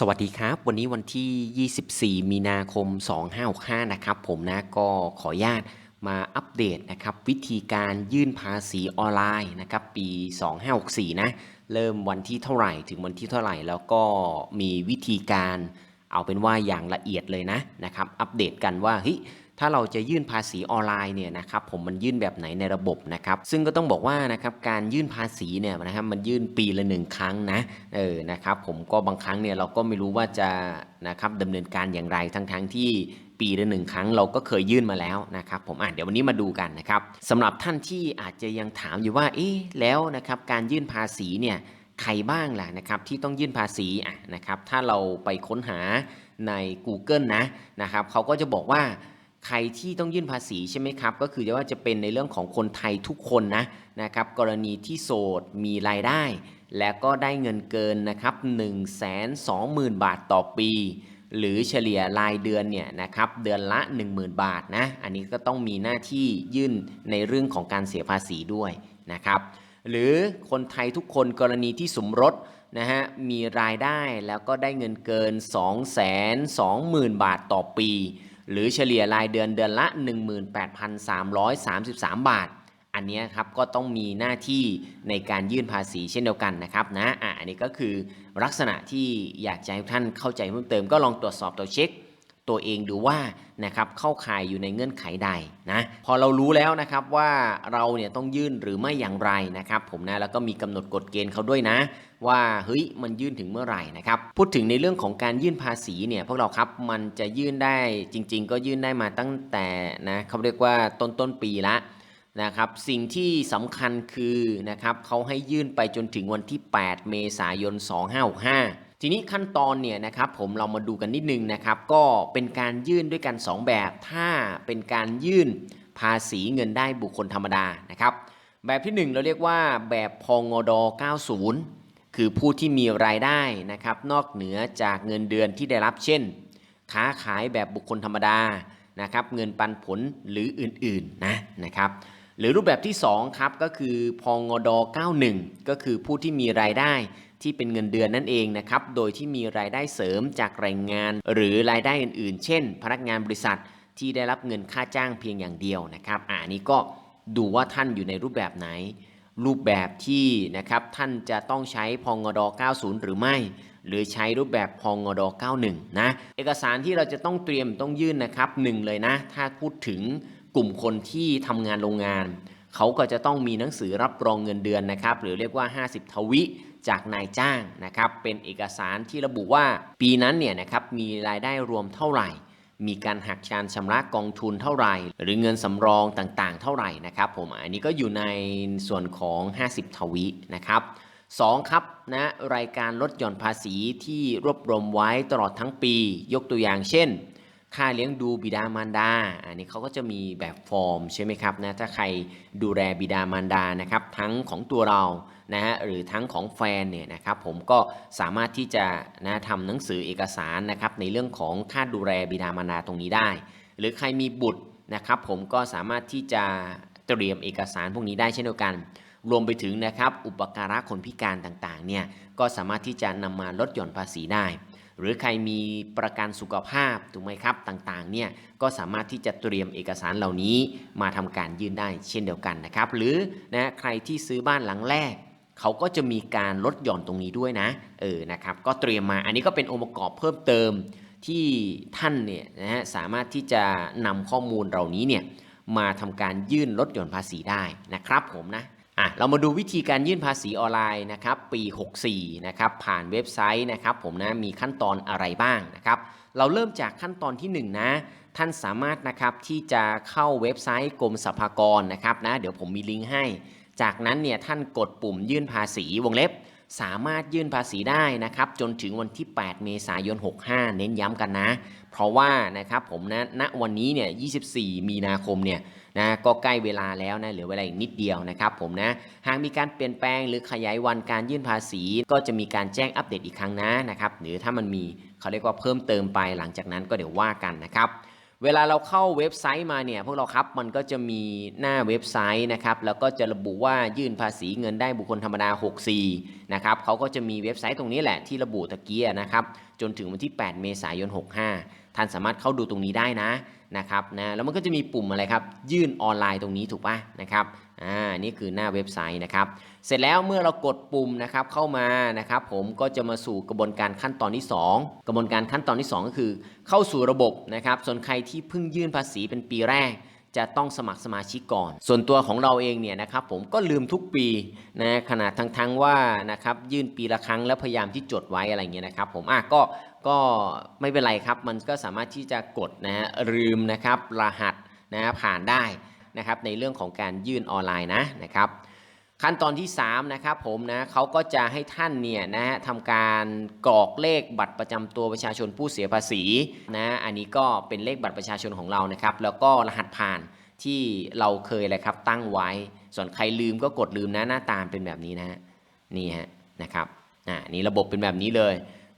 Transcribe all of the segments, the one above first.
สวัสดีครับ วันนี้วันที่ 24 มีนาคม 2565 นะครับ ผมนะก็ขออนุญาตมาอัปเดตนะครับ วิธีการยื่นภาษีออนไลน์นะครับ ปี 2564 นะ เริ่มวันที่เท่าไหร่ถึงวันที่เท่าไหร่ แล้วก็มีวิธีการเอาเป็นว่าอย่างละเอียดเลยนะนะครับ อัปเดตกันว่าเฮ้ย ถ้าเราจะยื่นภาษีออนไลน์เนี่ยนะครับผมมันยื่นแบบไหนในระบบนะครับซึ่งก็ต้องบอกว่านะครับการยื่นภาษีเนี่ยนะครับมันยื่นปีละหนึ่งครั้งนะเออนะครับผมก็บางครั้งเนี่ยเราก็ไม่รู้ว่าจะนะครับดำเนินการอย่างไรทั้งทั้งที่ปีละหนึ่งครั้งเราก็เคยยื่นมาแล้วนะครับผมอะเดี๋ยววันนี้มาดูกันนะครับสำหรับท่านที่อาจจะยังถามอยู่ว่าเอ๊ะแล้วนะครับการยื่นภาษีเนี่ยใครบ้างล่ะนะครับที่ต้องยื่นภาษีอะนะครับถ้าเราไปค้นหาใน Google นะนะครับเขาก็จะบอกว่า ใครที่ต้องยื่นภาษีใช่ไหมครับ ก็คือว่าจะเป็นในเรื่องของคนไทยทุกคนนะนะครับ กรณีที่โสดมีรายได้ และก็ได้เงินเกินนะครับ 1 2 0 0 0 0 บาทต่อปี หรือเฉลี่ยรายเดือนเนี่ยนะครับเดือนละ 10,000 บาทนะ อันนี้ก็ต้องมีหน้าที่ยื่นในเรื่องของการเสียภาษีด้วยนะครับหรือคนไทยทุกคนกรณีที่สมรสนะฮะมีรายได้แล้วก็ได้เงินเกิน 2 2 0 0 0 0 บาทต่อปี หรือเฉลี่ยรายเดือนเดือนละ 18,333 บาท อันนี้ครับก็ต้องมีหน้าที่ในการยื่นภาษีเช่นเดียวกันนะครับนะอะอันนี้ก็คือลักษณะที่อยากจะให้ท่านเข้าใจเพิ่มเติมก็ลองตรวจสอบตัวเช็ค ตัวเองดูว่านะครับเข้าข่ายอยู่ในเงื่อนไขใดนะพอเรารู้แล้วนะครับว่าเราเนี่ยต้องยื่นหรือไม่อย่างไรนะครับผมนะแล้วก็มีกำหนดกฎเกณฑ์เขาด้วยนะ ว่าเฮ้ยมันยื่นถึงเมื่อไหร่นะครับพูดถึงในเรื่องของการยื่นภาษีเนี่ยพวกเราครับมันจะยื่นได้จริง ๆ ก็ยื่นได้มาตั้งแต่นะเขาเรียกว่าต้นต้นๆปีละนะครับสิ่งที่สำคัญคือนะครับเขาให้ยื่นไปจนถึงวันที่ 8 เมษายน 2565 ทีนี้ขั้นตอนเนี่ยนะครับผมเรามาดูกันนิดนึงนะครับ ก็เป็นการยื่นด้วยกัน 2 แบบ ถ้าเป็นการยื่นภาษีเงินได้บุคคลธรรมดานะครับ แบบที่ 1 เราเรียกว่าแบบพงด 90 คือผู้ที่มีรายได้นะครับ นอกเหนือจากเงินเดือนที่ได้รับเช่น ค้าขายแบบบุคคลธรรมดานะครับ เงินปันผลหรืออื่นๆนะนะครับหรือรูปแบบที่2ครับก็คือพองด 91 ก็คือผู้ที่มีรายได้ ที่เป็นเงินเดือนนั่นเองนะครับ โดยที่มีรายได้เสริมจากแรงงาน หรือรายได้อื่นๆ เช่น พนักงานบริษัทที่ได้รับเงินค่าจ้างเพียงอย่างเดียวนะครับอ่านี้ก็ดูว่าท่านอยู่ในรูปแบบไหน รูปแบบที่นะครับท่านจะต้องใช้พงด90 หรือไม่ หรือใช้รูปแบบพงด91 นะ เอกสารที่เราจะต้องเตรียมต้องยื่นนะครับหนึ่งเลยนะ ถ้าพูดถึงกลุ่มคนที่ทำงานโรงงาน เขาก็จะต้องมีหนังสือรับรองเงินเดือนนะครับ หรือเรียกว่า 50 ทวิ จากนายจ้างนะครับเป็นเอกสารที่ระบุว่าปีนั้นเนี่ยนะครับมีรายได้รวมเท่าไหร่ มีการหักการชำระกองทุนเท่าไหร่ หรือเงินสำรองต่างๆ เท่าไหร่นะครับผมอันนี้ก็อยู่ในส่วนของ 50 ทวินะครับ 2. ครับนะรายการลดหย่อนภาษีที่รวบรวมไว้ตลอดทั้งปี ยกตัวอย่างเช่น ค่าเลี้ยงดูบิดามารดา อันนี้เขาก็จะมีแบบฟอร์มใช่ไหมครับนะ ถ้าใครดูแลบิดามารดานะครับ ทั้งของตัวเรา นะฮะ หรือทั้งของแฟนเนี่ยนะครับ ผมก็สามารถที่จะนะทำหนังสือเอกสารนะครับในเรื่องของค่าดูแลบิดามารดาตรงนี้ได้ หรือใครมีบุตรนะครับ ผมก็สามารถที่จะเตรียมเอกสารพวกนี้ได้เช่นเดียวกัน รวมไปถึงนะครับอุปการะคนพิการต่างๆเนี่ย ก็สามารถที่จะนำมาลดหย่อนภาษีได้ หรือใครมีประกันสุขภาพถูกไหมครับต่างๆเนี่ยก็สามารถที่จะเตรียมเอกสารเหล่านี้มาทำการยื่นได้เช่นเดียวกันนะครับหรือนะใครที่ซื้อบ้านหลังแรกเขาก็จะมีการลดหย่อนตรงนี้ด้วยนะเออนะครับก็เตรียมมาอันนี้ก็เป็นองค์ประกอบเพิ่มเติมที่ท่านเนี่ยนะฮะสามารถที่จะนำข้อมูลเหล่านี้เนี่ยมาทำการยื่นลดหย่อนภาษีได้นะครับผมนะ อะเรามาดูวิธีการยื่นภาษีออนไลน์นะครับปี 64นะครับผ่านเว็บไซต์นะครับผมนะมีขั้นตอนอะไรบ้างนะครับเราเริ่มจากขั้นตอนที่ 1 นะ ท่านสามารถนะครับที่จะเข้าเว็บไซต์กรมสรรพากรนะครับนะเดี๋ยวผมมีลิงก์ให้ จากนั้นเนี่ยท่านกดปุ่มยื่นภาษีวงเล็บ สามารถยื่นภาษีได้นะครับจนถึงวันที่ 8 เมษายน 65 เน้นย้ำกันนะ เพราะว่านะครับผมนะณวันนี้เนี่ย 24 มีนาคมเนี่ยนะก็ใกล้เวลาแล้วนะเหลือเวลาอีกนิดเดียวนะครับผมนะหากมีการเปลี่ยนแปลงหรือขยายวันการยื่นภาษี ก็จะมีการแจ้งอัปเดตอีกครั้งนะนะครับหรือถ้ามันมีเขาเรียกว่าเพิ่มเติมไปหลังจากนั้นก็เดี๋ยวว่ากันนะครับ เวลาเราเข้าเว็บไซต์มาเนี่ยพวกเราครับมันก็จะมีหน้าเว็บไซต์นะครับแล้วก็จะระบุว่ายื่นภาษีเงินได้บุคคลธรรมดา 64 นะครับเขาก็จะมีเว็บไซต์ตรงนี้แหละที่ระบุตะเกียนะครับจนถึงวันที่ 8 เมษายน 65 ท่านสามารถเข้าดูตรงนี้ได้นะนะครับนะแล้วมันก็จะมีปุ่มอะไรครับ ยื่นออนไลน์ตรงนี้ถูกป่ะนะครับ อ่านี่คือหน้าเว็บไซต์นะครับ เสร็จแล้วเมื่อเรากดปุ่มนะครับเข้ามานะครับ ผมก็จะมาสู่กระบวนการขั้นตอนที่ 2 กระบวนการขั้นตอนที่ 2 ก็คือ เข้าสู่ระบบนะครับ ส่วนใครที่เพิ่งยื่นภาษีเป็นปีแรกจะต้องสมัครสมาชิกก่อน ส่วนตัวของเราเองเนี่ยนะครับผมก็ลืมทุกปีนะขนาดทั้งๆว่านะครับยื่นปีละครั้งแล้วพยายามที่จดไว้อะไรเงี้ยนะครับผมอะก็ก็ไม่เป็นไรครับ มันก็สามารถที่จะกดนะฮะลืมนะครับรหัสนะฮะผ่านได้ นะครับในเรื่องของการยื่นออนไลน์นะนะครับขั้นตอนที่3นะครับผมนะเขาก็จะให้ท่านเนี่ยนะฮะทำการกรอกเลขบัตรประจำตัวประชาชนผู้เสียภาษีนะอันนี้ก็เป็นเลขบัตรประชาชนของเรานะครับ แล้วก็รหัสผ่านที่เราเคยเลยครับตั้งไว้ ส่วนใครลืมก็กดลืมนะหน้าตามเป็นแบบนี้นะนี่ฮะนะครับอ่านี่ระบบเป็นแบบนี้เลย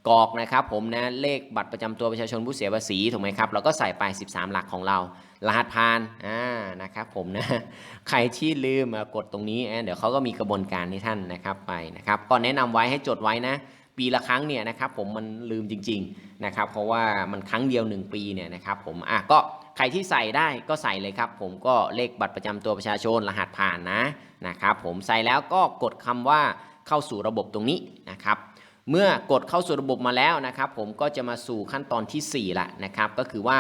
กรอกนะครับผมนะเลขบัตรประจำตัวประชาชนผู้เสียภาษีถูกไหมครับเราก็ใส่ไป 13 หลักของเรา รหัสผ่านอ่านะครับผมนะใครที่ลืมมากดตรงนี้เดี๋ยวเขาก็มีกระบวนการให้ท่านนะครับไปนะครับก็แนะนำไว้ให้จดไว้นะ ปีละครั้งเนี่ยนะครับผมมันลืมจริงๆนะครับเพราะว่ามันครั้งเดียว 1 ปีเนี่ยนะครับผมอะก็ใครที่ใส่ได้ก็ใส่เลยครับ ผมก็เลขบัตรประจำตัวประชาชนรหัสผ่านนะนะครับผมใส่แล้วก็กดคำว่าเข้าสู่ระบบตรงนี้นะครับ เมื่อกดเข้าสู่ระบบมาแล้วนะครับ ผมก็จะมาสู่ขั้นตอนที่4ละนะครับ ก็คือว่า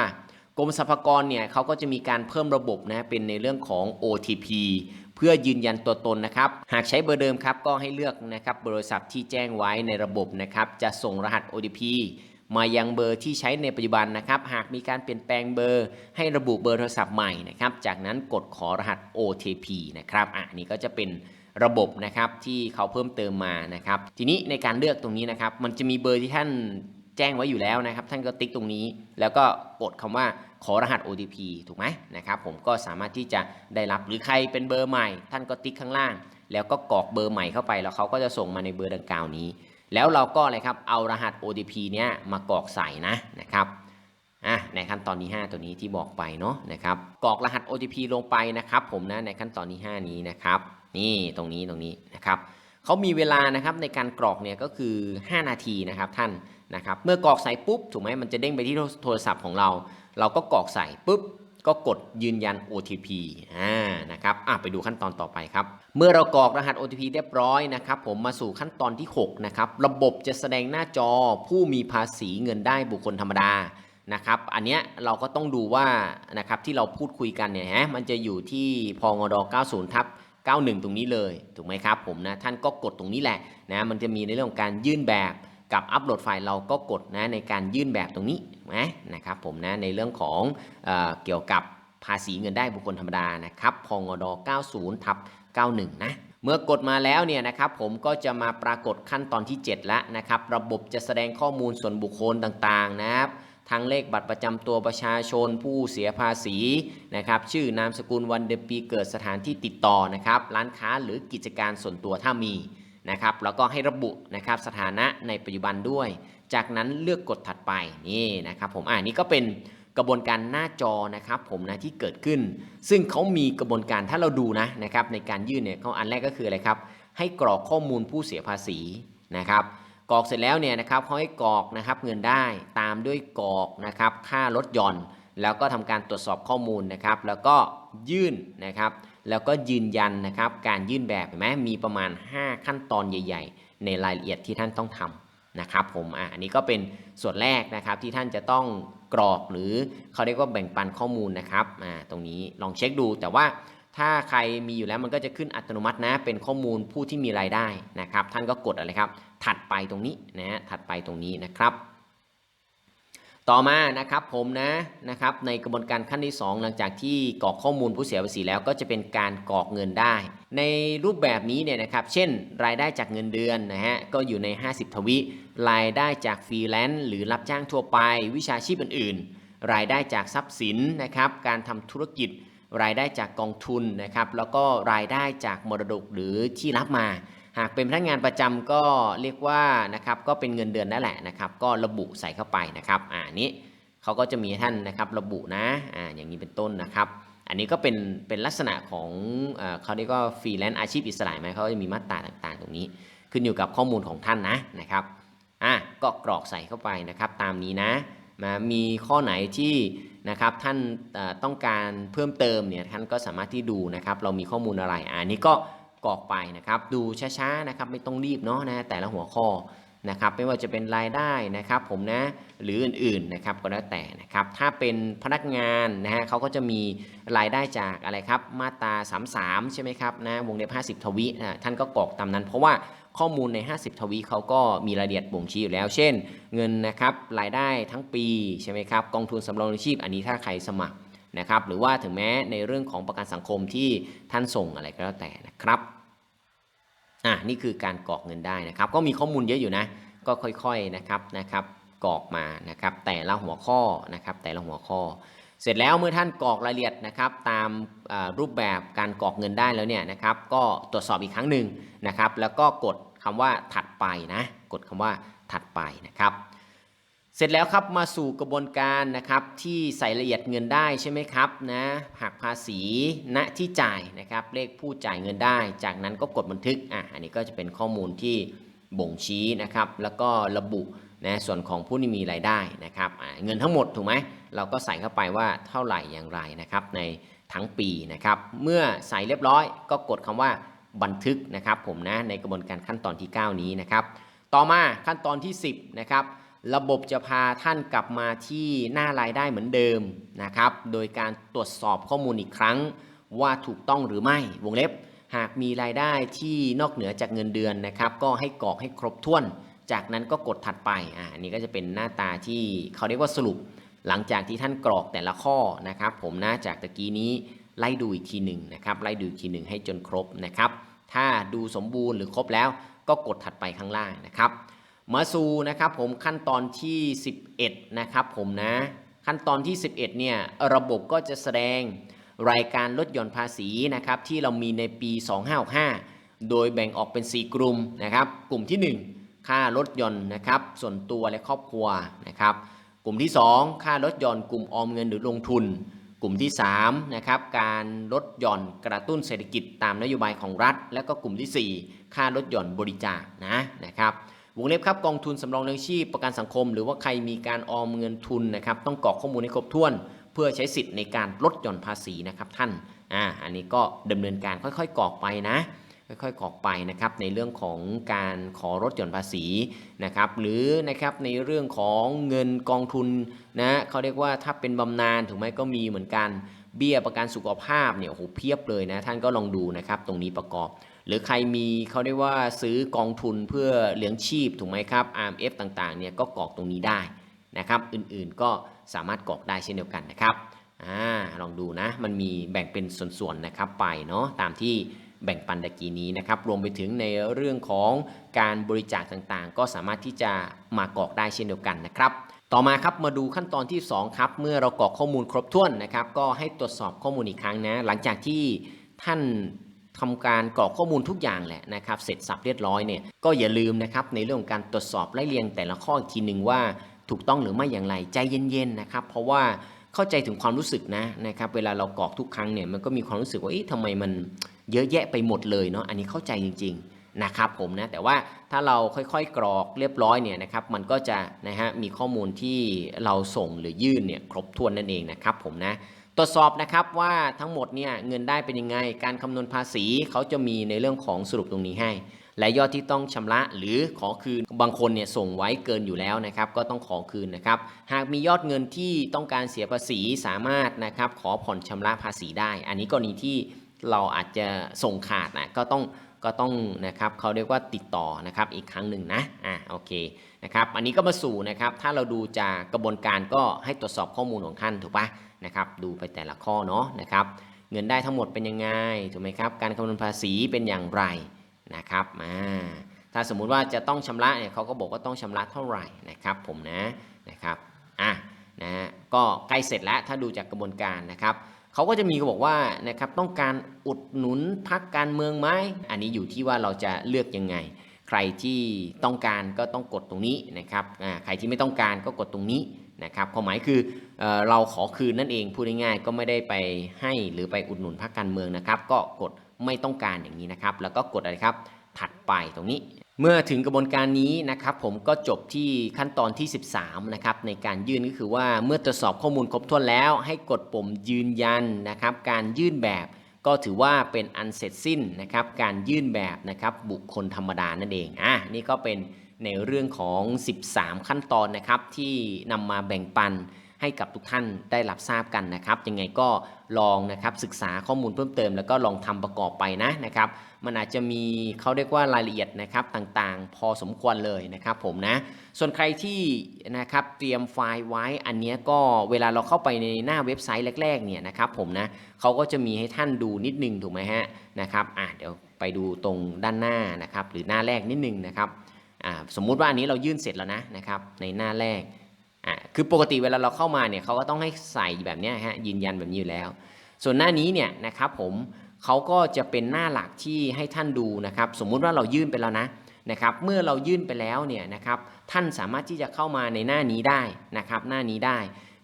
กรมสรรพากรเนี่ยเขาก็จะมีการเพิ่มระบบนะเป็นในเรื่องของ OTP เพื่อยืนยันตัวตนนะครับ หากใช้เบอร์เดิมครับก็ให้เลือกนะครับบริษัทที่แจ้งไว้ในระบบนะครับ จะส่งรหัส OTP มายังเบอร์ที่ใช้ในปัจจุบันนะครับ หากมีการเปลี่ยนแปลงเบอร์ ให้ระบุเบอร์โทรศัพท์ใหม่นะครับ จากนั้นกดขอรหัส OTP นะครับอะนี่ก็จะเป็น ระบบนะครับที่เขาเพิ่มเติมมานะครับ ทีนี้ในการเลือกตรงนี้นะครับมันจะมีเบอร์ที่ท่านแจ้งไว้อยู่แล้วนะครับ ท่านก็ติ๊กตรงนี้ แล้วก็กดคำว่าขอรหัส OTP ถูกไหมนะครับผมก็สามารถที่จะได้รับหรือใครเป็นเบอร์ใหม่ ท่านก็ติ๊กข้างล่าง แล้วก็กรอกเบอร์ใหม่เข้าไปแล้วเขาก็จะส่งมาในเบอร์ดังกล่าวนี้ แล้วเราก็อะไรครับเอารหัส OTP เนี้ยมากรอกใส่นะนะครับอะในขั้นตอนที่ 5 ตัวนี้ที่บอกไปเนาะนะครับกรอกรหัส OTP ลงไปนะครับ ผมนะในขั้นตอนที่ 5 นี้นะครับ นี่ตรงนี้ตรงนี้นะครับเขามีเวลานะครับในการกรอกเนี่ยก็คือ 5 นาทีนะครับท่านนะครับเมื่อกรอกใส่ปุ๊บถูกไหมมันจะเด้งไปที่โทรศัพท์ของเรา เราก็กรอกใส่ปุ๊บก็กดยืนยัน OTP อ่านะครับอะไปดูขั้นตอนต่อไปครับ เมื่อเรากรอกรหัส OTP เรียบร้อยนะครับ ผมมาสู่ขั้นตอนที่ 6 นะครับ ระบบจะแสดงหน้าจอผู้มีภาษีเงินได้บุคคลธรรมดานะครับ อันเนี้ยเราก็ต้องดูว่านะครับที่เราพูดคุยกันเนี่ยฮะมันจะอยู่ที่พงด 90ทับ 91 ตรงนี้เลยถูกไหมครับผมนะท่านก็กดตรงนี้แหละนะมันจะมีในเรื่องของการยื่นแบบกับอัปโหลดไฟล์เราก็กดนะในการยื่นแบบตรงนี้นะนะครับผมนะในเรื่องของเอเกี่ยวกับภาษีเงินได้บุคคลธรรมดานะครับพงด 90ทับ91 นะเมื่อกดมาแล้วเนี่ยนะครับผมก็จะมาปรากฏขั้นตอนที่ 7 แล้วนะครับ ระบบจะแสดงข้อมูลส่วนบุคคลต่างๆนะครับ ทั้งเลขบัตรประจำตัวประชาชนผู้เสียภาษีนะครับชื่อนามสกุลวันเดือนปีเกิดสถานที่ติดต่อนะครับร้านค้าหรือกิจการส่วนตัวถ้ามีนะครับแล้วก็ให้ระบุนะครับสถานะในปัจจุบันด้วย จากนั้นเลือกกดถัดไปนี่นะครับผมอ่านี่ก็เป็นกระบวนการหน้าจอนะครับผมนะที่เกิดขึ้น ซึ่งเขามีกระบวนการถ้าเราดูนะนะครับในการยื่นเนี่ยเขาอันแรกก็คืออะไรครับให้กรอกข้อมูลผู้เสียภาษีนะครับ กรอกเสร็จแล้วเนี่ยนะครับเขาให้กรอกนะครับเงินได้ตามด้วยกรอกนะครับค่าลดหย่อน แล้วก็ทำการตรวจสอบข้อมูลนะครับ แล้วก็ยื่นนะครับ แล้วก็ยืนยันนะครับการยื่นแบบเห็นไหมมีประมาณ 5 ขั้นตอนใหญ่ ๆ ในรายละเอียดที่ท่านต้องทำนะครับผมอะอันนี้ก็เป็นส่วนแรกนะครับที่ท่านจะต้องกรอกหรือเขาเรียกว่าแบ่งปันข้อมูลนะครับอ่าตรงนี้ลองเช็คดูแต่ว่า ถ้าใครมีอยู่แล้วมันก็จะขึ้นอัตโนมัตินะ เป็นข้อมูลผู้ที่มีรายได้นะครับ ท่านก็กดอะไรครับ ถัดไปตรงนี้นะฮะถัดไปตรงนี้นะครับต่อมานะครับผมนะนะครับในกระบวนการขั้นที่ 2 หลังจากที่กรอกข้อมูลผู้เสียภาษีแล้วก็จะเป็นการกรอกเงินได้ ในรูปแบบนี้เนี่ยนะครับเช่น รายได้จากเงินเดือนนะฮะก็อยู่ใน 50 ทวีรายได้จากฟรีแลนซ์หรือรับจ้างทั่วไป วิชาชีพอื่น ๆ รายได้จากทรัพย์สินนะครับการทำธุรกิจ รายได้จากกองทุนนะครับ แล้วก็รายได้จากมรดกหรือที่รับมา หากเป็นพนักงานประจำก็เรียกว่านะครับก็เป็นเงินเดือนนั่นแหละนะครับ ก็ระบุใส่เข้าไปนะครับอ่านี้เขาก็จะมีท่านนะครับระบุนะอ่าอย่างนี้เป็นต้นนะครับ อันนี้ก็เป็นเป็นลักษณะของเออเขาเรียกว่าฟรีแลนซ์อาชีพอิสระไหมเขาจะมีมาตราต่างๆ ตรงนี้ ขึ้นอยู่กับข้อมูลของท่านนะนะครับอะก็กรอกใส่เข้าไปนะครับ ตามนี้นะมามีข้อไหนที่ นะครับท่านต้องการเพิ่มเติมเนี่ยท่านก็สามารถที่ดูนะครับเรามีข้อมูลอะไรอะอันนี้ก็กรอกไปนะครับดูช้าๆนะครับไม่ต้องรีบเนาะนะแต่ละหัวข้อนะครับไม่ว่าจะเป็นรายได้นะครับผมนะหรืออื่นๆนะครับก็แล้วแต่นะครับถ้าเป็นพนักงานนะฮะเขาก็จะมีรายได้จากอะไรครับมาตรา 33 ใช่ไหมครับนะวงเล็บ50 ทวีนะท่านก็กรอกตามนั้น เพราะว่า ข้อมูลใน 50 ทวีเขาก็มีรายละเอียดบ่งชี้อยู่แล้ว เช่น เงินนะครับรายได้ทั้งปีใช่ไหมครับกองทุนสำรองเลี้ยงชีพอันนี้ถ้าใครสมัครนะครับหรือว่าถึงแม้ในเรื่องของประกันสังคมที่ท่านส่งอะไรก็แล้วแต่นะครับอะนี่คือการกรอกเงินได้นะครับ ก็มีข้อมูลเยอะอยู่นะ ก็ค่อยๆนะครับนะครับกรอกมานะครับ แต่ละหัวข้อนะครับแต่ละหัวข้อ เสร็จแล้วเมื่อท่านกรอกรายละเอียดนะครับตามรูปแบบการกรอกเงินได้แล้วเนี่ยนะครับก็ตรวจสอบอีกครั้งหนึ่งนะครับแล้วก็กดคำว่าถัดไปนะกดคำว่าถัดไปนะครับเสร็จแล้วครับมาสู่กระบวนการนะครับที่ใส่รายละเอียดเงินได้ใช่ไหมครับนะหักภาษีณที่จ่ายนะครับเลขผู้จ่ายเงินได้ จากนั้นก็กดบันทึกอะอันนี้ก็จะเป็นข้อมูลที่บ่งชี้นะครับแล้วก็ระบุ นะส่วนของผู้ที่มีรายได้นะครับเงินทั้งหมดถูกไหมเราก็ใส่เข้าไปว่าเท่าไหร่อย่างไรนะครับในทั้งปีนะครับ เมื่อใส่เรียบร้อยก็กดคำว่าบันทึกนะครับผมนะในกระบวนการขั้นตอนที่ 9 นี้นะครับ ต่อมาขั้นตอนที่ 10นะครับระบบจะพาท่านกลับมาที่หน้ารายได้เหมือนเดิมนะครับ โดยการตรวจสอบข้อมูลอีกครั้งว่าถูกต้องหรือไม่วงเล็บ หากมีรายได้ที่นอกเหนือจากเงินเดือนนะครับ ก็ให้กรอกให้ครบถ้วน จากนั้นก็กดถัดไปอ่าอันนี้ก็จะเป็นหน้าตาที่เขาเรียกว่าสรุป หลังจากที่ท่านกรอกแต่ละข้อนะครับผมนะจากตะกี้นี้ไล่ดูอีกทีหนึ่งนะครับไล่ดูอีกทีหนึ่งให้จนครบนะครับถ้าดูสมบูรณ์หรือครบแล้วก็กดถัดไปข้างล่างนะครับมาสู่นะครับผมขั้นตอนที่ 11นะครับผมนะขั้นตอนที่ 11เนี่ยระบบก็จะแสดงรายการลดหย่อนภาษีนะครับที่เรามีในปี 2565 โดยแบ่งออกเป็น 4 กลุ่มนะครับกลุ่มที่ 1 ค่าลดหย่อนนะครับ ส่วนตัวและครอบครัวนะครับ กลุ่มที่ 2 ค่าลดหย่อนกลุ่มออมเงินหรือลงทุน กลุ่มที่3นะครับการลดหย่อนกระตุ้นเศรษฐกิจตามนโยบายของรัฐ และก็กลุ่มทีสี่ 4 ค่าลดหย่อนบริจาคนะนะครับวงเล็บครับกองทุนสำรองเลี้ยงชีพประกันสังคม หรือว่าใครมีการออมเงินทุนนะครับต้องกรอกข้อมูลให้ครบถ้วน เพื่อใช้สิทธิ์ในการลดหย่อนภาษีนะครับท่านอ่าอันนี้ก็ดำเนินการค่อยๆกรอกไปนะ ค่อยๆกอกไปนะครับในเรื่องของการขอลดหย่อนภาษีนะครับหรือนะครับในเรื่องของเงินกองทุนนะเขาเรียกว่าถ้าเป็นบำนาญถูกไหมก็มีเหมือนกันเบี้ยประกันสุขภาพเนี่ยโอ้โหเพียบเลยนะท่านก็ลองดูนะครับตรงนี้ประกอบ หรือใครมีเขาเรียกว่าซื้อกองทุนเพื่อเลี้ยงชีพถูกไหมครับ RMF ต่างๆเนี่ยก็กรอกตรงนี้ได้นะครับอื่นๆก็สามารถกรอกได้เช่นเดียวกันนะครับอ่าลองดูนะมันมีแบ่งเป็นส่วนๆนะครับไปเนาะตามที่ แบ่งปันตะกี้นี้นะครับ รวมไปถึงในเรื่องของการบริจาคต่างๆ ก็สามารถที่จะมากรอกได้เช่นเดียวกันนะครับต่อมาครับมาดูขั้นตอนที่ 2 ครับ เมื่อเรากรอกข้อมูลครบถ้วนนะครับ ก็ให้ตรวจสอบข้อมูลอีกครั้งนะ หลังจากที่ท่านทำการกรอกข้อมูลทุกอย่างแหละนะครับ เสร็จสับเรียบร้อยเนี่ยก็อย่าลืมนะครับในเรื่องของการตรวจสอบไล่เรียงแต่ละข้ออีกทีหนึ่งว่าถูกต้องหรือไม่อย่างไรใจเย็นๆนะครับ เพราะว่าเข้าใจถึงความรู้สึกนะนะครับ เวลาเรากรอกทุกครั้งเนี่ยมันก็มีความรู้สึกว่าเอ๊ะทำไมมัน เยอะแยะไปหมดเลยเนาะอันนี้เข้าใจจริง ๆนะครับผมนะแต่ว่าถ้าเราค่อยๆกรอกเรียบร้อยเนี่ยนะครับมันก็จะนะฮะมีข้อมูลที่เราส่งหรือยื่นเนี่ยครบถ้วนนั่นเองนะครับผมนะตรวจสอบนะครับว่าทั้งหมดเนี่ยเงินได้เป็นยังไง การคำนวณภาษีเขาจะมีในเรื่องของสรุปตรงนี้ให้ และยอดที่ต้องชำระหรือขอคืนบางคนเนี่ยส่งไว้เกินอยู่แล้วนะครับก็ต้องขอคืนนะครับหากมียอดเงินที่ต้องการเสียภาษีสามารถนะครับขอผ่อนชำระภาษีได้ อันนี้กรณีที่ เราอาจจะส่งขาดนะก็ต้องก็ต้องนะครับเขาเรียกว่าติดต่อนะครับอีกครั้งหนึ่งนะอ่าโอเคนะครับอันนี้ก็มาสู่นะครับถ้าเราดูจากกระบวนการก็ให้ตรวจสอบข้อมูลของท่านถูกปะนะครับดูไปแต่ละข้อเนาะนะครับเงินได้ทั้งหมดเป็นยังไงถูกไหมครับการคำนวณภาษีเป็นอย่างไรนะครับอ่าถ้าสมมุติว่าจะต้องชำระเนี่ยเขาก็บอกว่าต้องชำระเท่าไหร่นะครับผมนะนะครับอะนะก็ใกล้เสร็จแล้วถ้าดูจากกระบวนการนะครับ เขาก็จะมีก็บอกว่านะครับต้องการอุดหนุนพักการเมืองไหมอันนี้อยู่ที่ว่าเราจะเลือกยังไง ใครที่ต้องการก็ต้องกดตรงนี้นะครับใครที่ไม่ต้องการก็กดตรงนี้นะครับความหมายคือเออเราขอคืนนั่นเองพูดง่ายๆก็ไม่ได้ไปให้หรือไปอุดหนุนพรรคการเมืองนะครับ ก็กดไม่ต้องการอย่างนี้นะครับ แล้วก็กดอะไรครับถัดไปตรงนี้เมื่อถึงกระบวนการนี้นะครับผมก็จบที่ขั้นตอนที่ 13นะครับในการยื่นก็คือว่าเมื่อตรวจสอบข้อมูลครบถ้วนแล้ว ให้กดปุ่มยืนยันนะครับการยื่นแบบก็ถือว่าเป็นอันเสร็จสิ้นนะครับการยื่นแบบนะครับบุคคลธรรมดานั่นเองอะนี่ก็เป็นในเรื่องของ 13 ขั้นตอนนะครับที่นำมาแบ่งปัน ให้กับทุกท่านได้รับทราบกันนะครับ ยังไงก็ลองนะครับศึกษาข้อมูลเพิ่มเติม แล้วก็ลองทำประกอบไปนะนะครับ มันอาจจะมีเขาเรียกว่ารายละเอียดนะครับต่างๆ พอสมควรเลยนะครับผมนะ ส่วนใครที่นะครับเตรียมไฟล์ไว้อันนี้ก็เวลาเราเข้าไปในหน้าเว็บไซต์แรกๆเนี่ยนะครับผมนะเขาก็จะมีให้ท่านดูนิดนึงถูกไหมฮะนะครับอะเดี๋ยวไปดูตรงด้านหน้านะครับหรือหน้าแรกนิดนึงนะครับอ่าสมมุติว่าอันนี้เรายื่นเสร็จแล้วนะนะครับในหน้าแรก อะคือปกติเวลาเราเข้ามาเนี่ยเขาก็ต้องให้ใส่แบบนี้ฮะยืนยันแบบนี้อยู่แล้ว ส่วนหน้านี้เนี่ยนะครับผมเขาก็จะเป็นหน้าหลักที่ให้ท่านดูนะครับ สมมุติว่าเรายื่นไปแล้วนะนะครับ เมื่อเรายื่นไปแล้วเนี่ยนะครับท่านสามารถที่จะเข้ามาในหน้านี้ได้นะครับหน้านี้ได้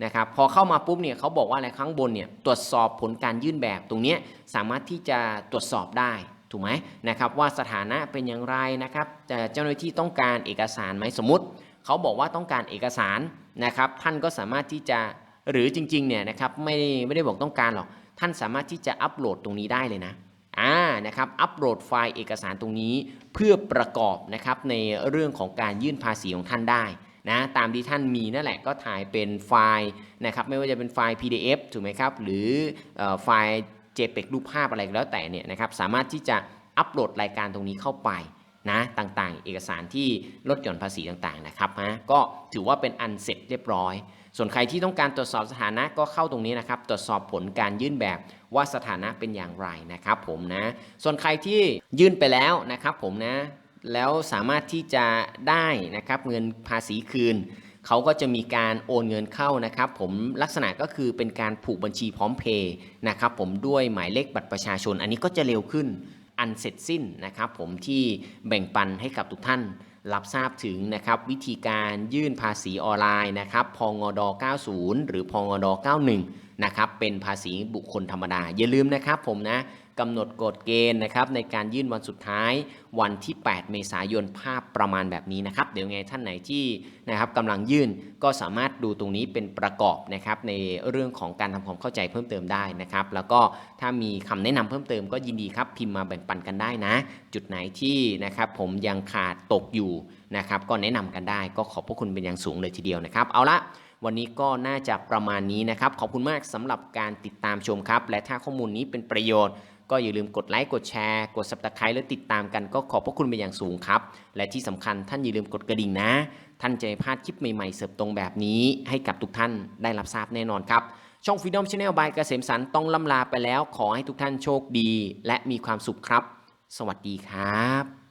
นะครับพอเข้ามาปุ๊บเนี่ยเขาบอกว่าอะไรข้างบนเนี่ยตรวจสอบผลการยื่นแบบตรงนี้สามารถที่จะตรวจสอบได้ถูกไหมนะครับว่าสถานะเป็นอย่างไรนะครับเจ้าหน้าที่ต้องการเอกสารไหมสมมติ เขาบอกว่าต้องการเอกสารนะครับ ท่านก็สามารถที่จะหรือจริงๆเนี่ยนะครับไม่ไม่ได้บอกต้องการหรอกท่านสามารถที่จะอัปโหลดตรงนี้ได้เลยนะอ่านะครับอัปโหลดไฟล์เอกสารตรงนี้เพื่อประกอบนะครับในเรื่องของการยื่นภาษีของท่านได้นะตามที่ท่านมีนั่นแหละก็ถ่ายเป็นไฟล์นะครับไม่ว่าจะเป็นไฟล์ PDF ถูกไหมครับหรือเอ่อไฟล์ JPEG รูปภาพอะไรก็แล้วแต่เนี่ยนะครับสามารถที่จะอัปโหลดรายการตรงนี้เข้าไป นะต่างๆ เอกสารที่ลดหย่อนภาษีต่างๆนะครับฮะก็ถือว่าเป็นอันเสร็จเรียบร้อย ส่วนใครที่ต้องการตรวจสอบสถานะก็เข้าตรงนี้นะครับ ตรวจสอบผลการยื่นแบบว่าสถานะเป็นอย่างไรนะครับผมนะส่วนใครที่ยื่นไปแล้วนะครับผมนะแล้วสามารถที่จะได้นะครับเงินภาษีคืนเขาก็จะมีการโอนเงินเข้านะครับ ผมลักษณะก็คือเป็นการผูกบัญชีพร้อมเพย์นะครับผมด้วยหมายเลขบัตรประชาชน อันนี้ก็จะเร็วขึ้น อันเสร็จสิ้นนะครับผมที่แบ่งปันให้กับทุกท่านรับทราบถึงนะครับวิธีการยื่นภาษีออนไลน์นะครับพงอด90 หรือพงอด91 นะครับเป็นภาษีบุคคลธรรมดา อย่าลืมนะครับผมนะกำหนดกฎเกณฑ์นะครับในการยื่นวันสุดท้ายวันที่ 8 เมษายนภาพประมาณแบบนี้นะครับ เดี๋ยวไงท่านไหนที่นะครับกำลังยื่นก็สามารถดูตรงนี้เป็นประกอบนะครับในเรื่องของการทำความเข้าใจเพิ่มเติมได้นะครับ แล้วก็ถ้ามีคำแนะนำเพิ่มเติมก็ยินดีครับพิมพ์มาแบ่งปันกันได้นะ จุดไหนที่นะครับผมยังขาดตกอยู่นะครับก็แนะนำกันได้ก็ขอบพระคุณเป็นอย่างสูงเลยทีเดียวนะครับ เอาละ วันนี้ก็น่าจะประมาณนี้นะครับ ขอบคุณมากสำหรับการติดตามชมครับ และถ้าข้อมูลนี้เป็นประโยชน์ ก็อย่าลืมกดไลค์กดแชร์ กด subscribe และติดตามกันก็ขอบพระคุณเป็นอย่างสูงครับ และที่สำคัญท่านอย่าลืมกดกระดิ่งนะ ท่านจะไม่พลาดคลิปใหม่ๆเสิร์ฟตรงแบบนี้ ให้กับทุกท่านได้รับทราบแน่นอนครับช่อง Freedom Channel by เกษมสันต์ต้องล่ำลาไปแล้ว ขอให้ทุกท่านโชคดี และมีความสุขครับ สวัสดีครับ